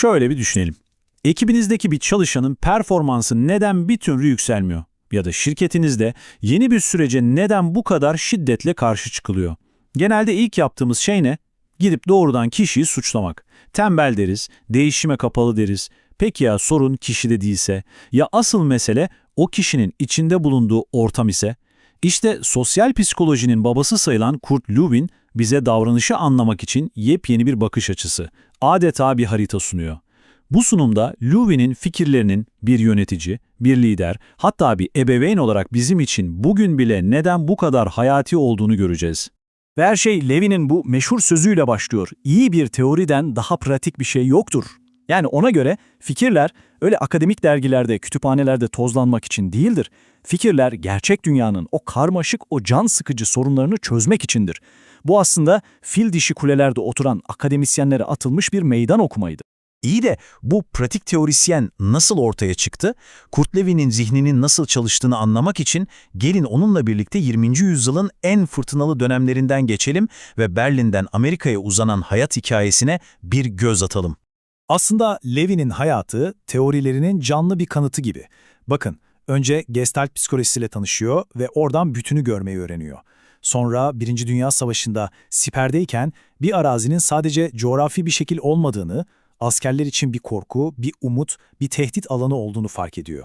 Şöyle bir düşünelim. Ekibinizdeki bir çalışanın performansı neden bir türlü yükselmiyor? Ya da şirketinizde yeni bir sürece neden bu kadar şiddetle karşı çıkılıyor? Genelde ilk yaptığımız şey ne? Gidip doğrudan kişiyi suçlamak. Tembel deriz, değişime kapalı deriz. Peki ya sorun kişide değilse? Ya asıl mesele o kişinin içinde bulunduğu ortam ise? İşte sosyal psikolojinin babası sayılan Kurt Lewin bize davranışı anlamak için yepyeni bir bakış açısı, adeta bir harita sunuyor. Bu sunumda Lewin'in fikirlerinin bir yönetici, bir lider, hatta bir ebeveyn olarak bizim için bugün bile neden bu kadar hayati olduğunu göreceğiz. Ve her şey Levin'in bu meşhur sözüyle başlıyor. İyi bir teoriden daha pratik bir şey yoktur. Yani ona göre fikirler öyle akademik dergilerde, kütüphanelerde tozlanmak için değildir. Fikirler gerçek dünyanın o karmaşık, o can sıkıcı sorunlarını çözmek içindir. Bu aslında fil dişi kulelerde oturan akademisyenlere atılmış bir meydan okumaydı. İyi de bu pratik teorisyen nasıl ortaya çıktı? Kurt Levin'in zihninin nasıl çalıştığını anlamak için gelin onunla birlikte 20. yüzyılın en fırtınalı dönemlerinden geçelim ve Berlin'den Amerika'ya uzanan hayat hikayesine bir göz atalım. Aslında Levin'in hayatı teorilerinin canlı bir kanıtı gibi. Bakın, önce Gestalt psikolojisiyle tanışıyor ve oradan bütünü görmeyi öğreniyor. Sonra Birinci Dünya Savaşı'nda siperdeyken bir arazinin sadece coğrafi bir şekil olmadığını, askerler için bir korku, bir umut, bir tehdit alanı olduğunu fark ediyor.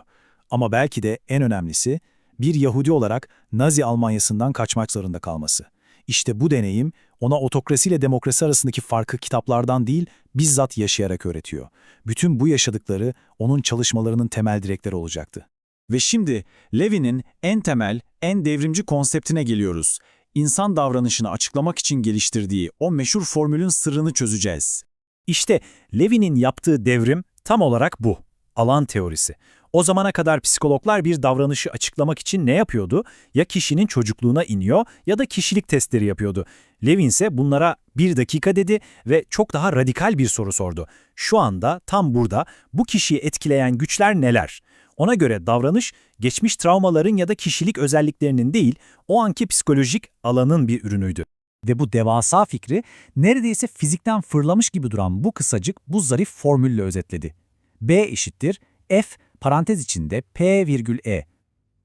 Ama belki de en önemlisi bir Yahudi olarak Nazi Almanyası'ndan kaçmak zorunda kalması. İşte bu deneyim ona otokrasi ile demokrasi arasındaki farkı kitaplardan değil bizzat yaşayarak öğretiyor. Bütün bu yaşadıkları onun çalışmalarının temel direkleri olacaktı. Ve şimdi Levin'in en temel, en devrimci konseptine geliyoruz. İnsan davranışını açıklamak için geliştirdiği o meşhur formülün sırrını çözeceğiz. İşte Levin'in yaptığı devrim tam olarak bu. Alan teorisi. O zamana kadar psikologlar bir davranışı açıklamak için ne yapıyordu? Ya kişinin çocukluğuna iniyor ya da kişilik testleri yapıyordu. Levin ise bunlara bir dakika dedi ve çok daha radikal bir soru sordu. Şu anda tam burada bu kişiyi etkileyen güçler neler? Ona göre davranış geçmiş travmaların ya da kişilik özelliklerinin değil, o anki psikolojik alanın bir ürünüydü. Ve bu devasa fikri neredeyse fizikten fırlamış gibi duran bu kısacık bu zarif formülle özetledi. B eşittir F parantez içinde P virgül E.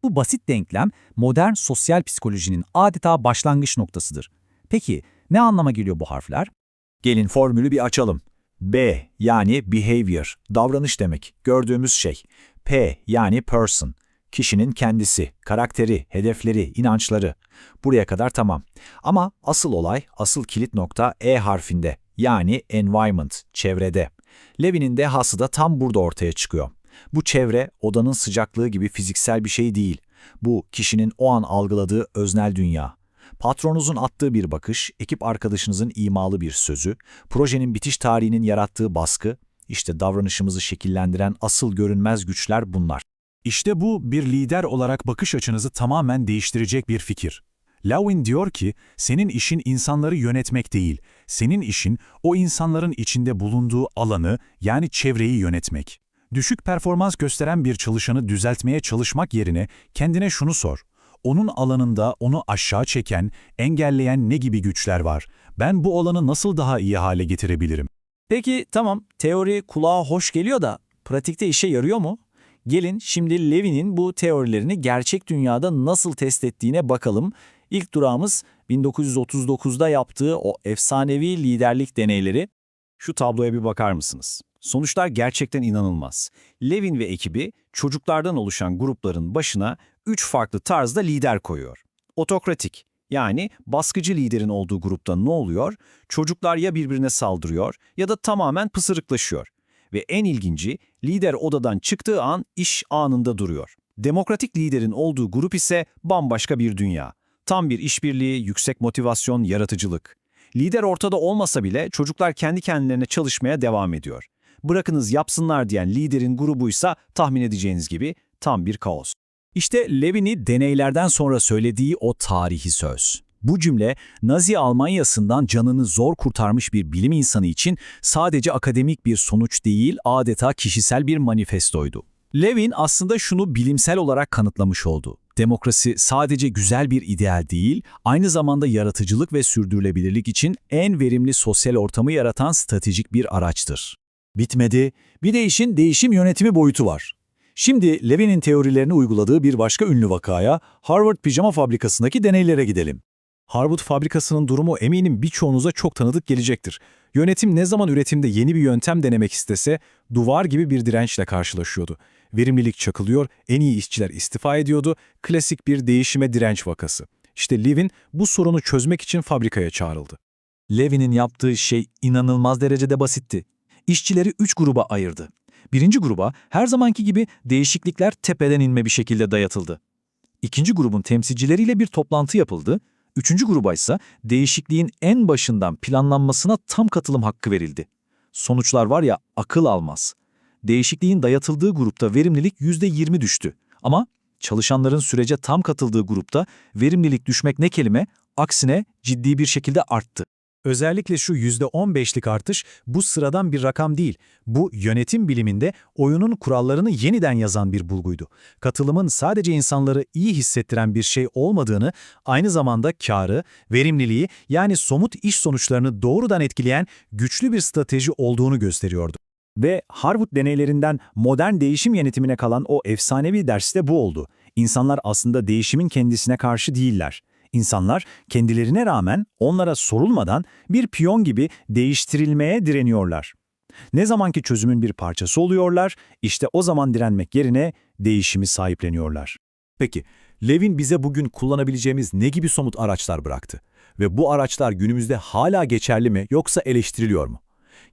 Bu basit denklem modern sosyal psikolojinin adeta başlangıç noktasıdır. Peki ne anlama geliyor bu harfler? Gelin formülü bir açalım. B yani behavior, davranış demek, gördüğümüz şey. P yani person, kişinin kendisi, karakteri, hedefleri, inançları. Buraya kadar tamam. Ama asıl olay, asıl kilit nokta E harfinde, yani environment, çevrede. Levin'in dehası da tam burada ortaya çıkıyor. Bu çevre, odanın sıcaklığı gibi fiziksel bir şey değil. Bu, kişinin o an algıladığı öznel dünya. Patronunuzun attığı bir bakış, ekip arkadaşınızın imalı bir sözü, projenin bitiş tarihinin yarattığı baskı, işte davranışımızı şekillendiren asıl görünmez güçler bunlar. İşte bu bir lider olarak bakış açınızı tamamen değiştirecek bir fikir. Lewin diyor ki, senin işin insanları yönetmek değil, senin işin o insanların içinde bulunduğu alanı yani çevreyi yönetmek. Düşük performans gösteren bir çalışanı düzeltmeye çalışmak yerine kendine şunu sor. Onun alanında onu aşağı çeken, engelleyen ne gibi güçler var? Ben bu alanı nasıl daha iyi hale getirebilirim? Peki tamam, teori kulağa hoş geliyor da pratikte işe yarıyor mu? Gelin şimdi Levin'in bu teorilerini gerçek dünyada nasıl test ettiğine bakalım. İlk durağımız 1939'da yaptığı o efsanevi liderlik deneyleri. Şu tabloya bir bakar mısınız? Sonuçlar gerçekten inanılmaz. Levin ve ekibi çocuklardan oluşan grupların başına üç farklı tarzda lider koyuyor. Otokratik, yani baskıcı liderin olduğu grupta ne oluyor? Çocuklar ya birbirine saldırıyor ya da tamamen pısırıklaşıyor. Ve en ilginci, lider odadan çıktığı an iş anında duruyor. Demokratik liderin olduğu grup ise bambaşka bir dünya. Tam bir işbirliği, yüksek motivasyon, yaratıcılık. Lider ortada olmasa bile çocuklar kendi kendilerine çalışmaya devam ediyor. Bırakınız yapsınlar diyen liderin grubuysa tahmin edeceğiniz gibi tam bir kaos. İşte Levin'i deneylerden sonra söylediği o tarihi söz. Bu cümle Nazi Almanyası'ndan canını zor kurtarmış bir bilim insanı için sadece akademik bir sonuç değil, adeta kişisel bir manifestoydu. Levin aslında şunu bilimsel olarak kanıtlamış oldu. Demokrasi sadece güzel bir ideal değil, aynı zamanda yaratıcılık ve sürdürülebilirlik için en verimli sosyal ortamı yaratan stratejik bir araçtır. Bitmedi. Bir de işin değişim yönetimi boyutu var. Şimdi Levin'in teorilerini uyguladığı bir başka ünlü vakaya Harvard pijama fabrikasındaki deneylere gidelim. Harvard fabrikasının durumu eminim birçoğunuza çok tanıdık gelecektir. Yönetim ne zaman üretimde yeni bir yöntem denemek istese duvar gibi bir dirençle karşılaşıyordu. Verimlilik çakılıyor, en iyi işçiler istifa ediyordu, klasik bir değişime direnç vakası. İşte Levin bu sorunu çözmek için fabrikaya çağrıldı. Levin'in yaptığı şey inanılmaz derecede basitti. İşçileri üç gruba ayırdı. Birinci gruba her zamanki gibi değişiklikler tepeden inme bir şekilde dayatıldı. İkinci grubun temsilcileriyle bir toplantı yapıldı. Üçüncü gruba ise değişikliğin en başından planlanmasına tam katılım hakkı verildi. Sonuçlar var ya akıl almaz. Değişikliğin dayatıldığı grupta verimlilik %20 düştü. Ama çalışanların sürece tam katıldığı grupta verimlilik düşmek ne kelime, aksine ciddi bir şekilde arttı. Özellikle şu %15'lik artış bu sıradan bir rakam değil. Bu yönetim biliminde oyunun kurallarını yeniden yazan bir bulguydu. Katılımın sadece insanları iyi hissettiren bir şey olmadığını, aynı zamanda karı, verimliliği yani somut iş sonuçlarını doğrudan etkileyen güçlü bir strateji olduğunu gösteriyordu. Ve Harvard deneylerinden modern değişim yönetimine kalan o efsanevi ders de bu oldu. İnsanlar aslında değişimin kendisine karşı değiller. İnsanlar kendilerine rağmen onlara sorulmadan bir piyon gibi değiştirilmeye direniyorlar. Ne zamanki çözümün bir parçası oluyorlar, işte o zaman direnmek yerine değişimi sahipleniyorlar. Peki, Levin bize bugün kullanabileceğimiz ne gibi somut araçlar bıraktı? Ve bu araçlar günümüzde hala geçerli mi yoksa eleştiriliyor mu?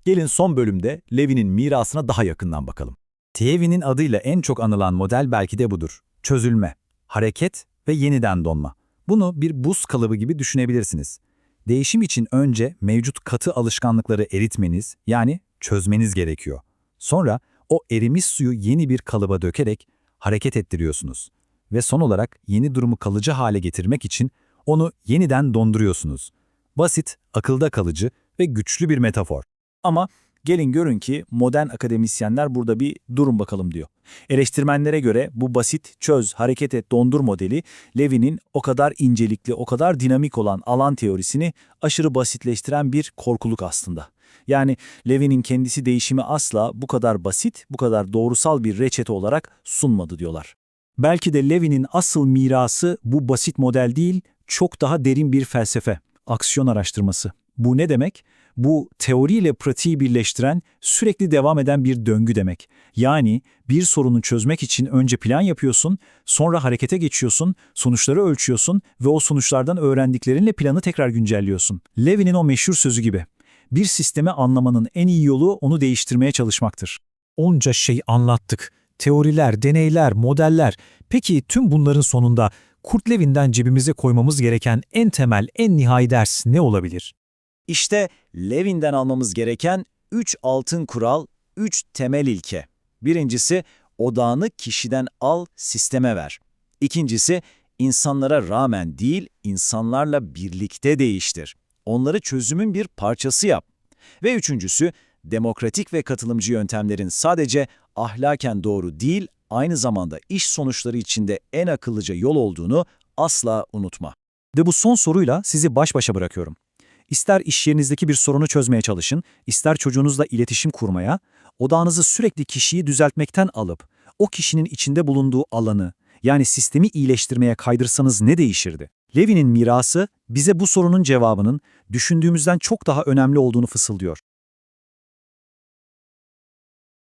Gelin son bölümde Levin'in mirasına daha yakından bakalım. Tievi'nin adıyla en çok anılan model belki de budur. Çözülme, hareket ve yeniden donma. Bunu bir buz kalıbı gibi düşünebilirsiniz. Değişim için önce mevcut katı alışkanlıkları eritmeniz, yani çözmeniz gerekiyor. Sonra o erimiş suyu yeni bir kalıba dökerek hareket ettiriyorsunuz. Ve son olarak yeni durumu kalıcı hale getirmek için onu yeniden donduruyorsunuz. Basit, akılda kalıcı ve güçlü bir metafor. Ama gelin görün ki modern akademisyenler burada bir durun bakalım diyor. Eleştirmenlere göre bu basit çöz, hareket et, dondur modeli Levin'in o kadar incelikli, o kadar dinamik olan alan teorisini aşırı basitleştiren bir korkuluk aslında. Yani Levin'in kendisi değişimi asla bu kadar basit, bu kadar doğrusal bir reçete olarak sunmadı diyorlar. Belki de Levin'in asıl mirası bu basit model değil, çok daha derin bir felsefe, aksiyon araştırması. Bu ne demek? Bu teoriyle pratiği birleştiren, sürekli devam eden bir döngü demek. Yani bir sorunu çözmek için önce plan yapıyorsun, sonra harekete geçiyorsun, sonuçları ölçüyorsun ve o sonuçlardan öğrendiklerinle planı tekrar güncelliyorsun. Levin'in o meşhur sözü gibi. Bir sistemi anlamanın en iyi yolu onu değiştirmeye çalışmaktır. Onca şey anlattık. Teoriler, deneyler, modeller. Peki tüm bunların sonunda Kurt Levin'den cebimize koymamız gereken en temel, en nihai ders ne olabilir? İşte Levin'den almamız gereken 3 altın kural, 3 temel ilke. Birincisi, odağını kişiden al, sisteme ver. İkincisi, insanlara rağmen değil, insanlarla birlikte değiştir. Onları çözümün bir parçası yap. Ve üçüncüsü, demokratik ve katılımcı yöntemlerin sadece ahlaken doğru değil, aynı zamanda iş sonuçları içinde en akıllıca yol olduğunu asla unutma. Ve bu son soruyla sizi baş başa bırakıyorum. İster iş yerinizdeki bir sorunu çözmeye çalışın, ister çocuğunuzla iletişim kurmaya, odağınızı sürekli kişiyi düzeltmekten alıp, o kişinin içinde bulunduğu alanı, yani sistemi iyileştirmeye kaydırsanız ne değişirdi? Levin'in mirası bize bu sorunun cevabının düşündüğümüzden çok daha önemli olduğunu fısıldıyor.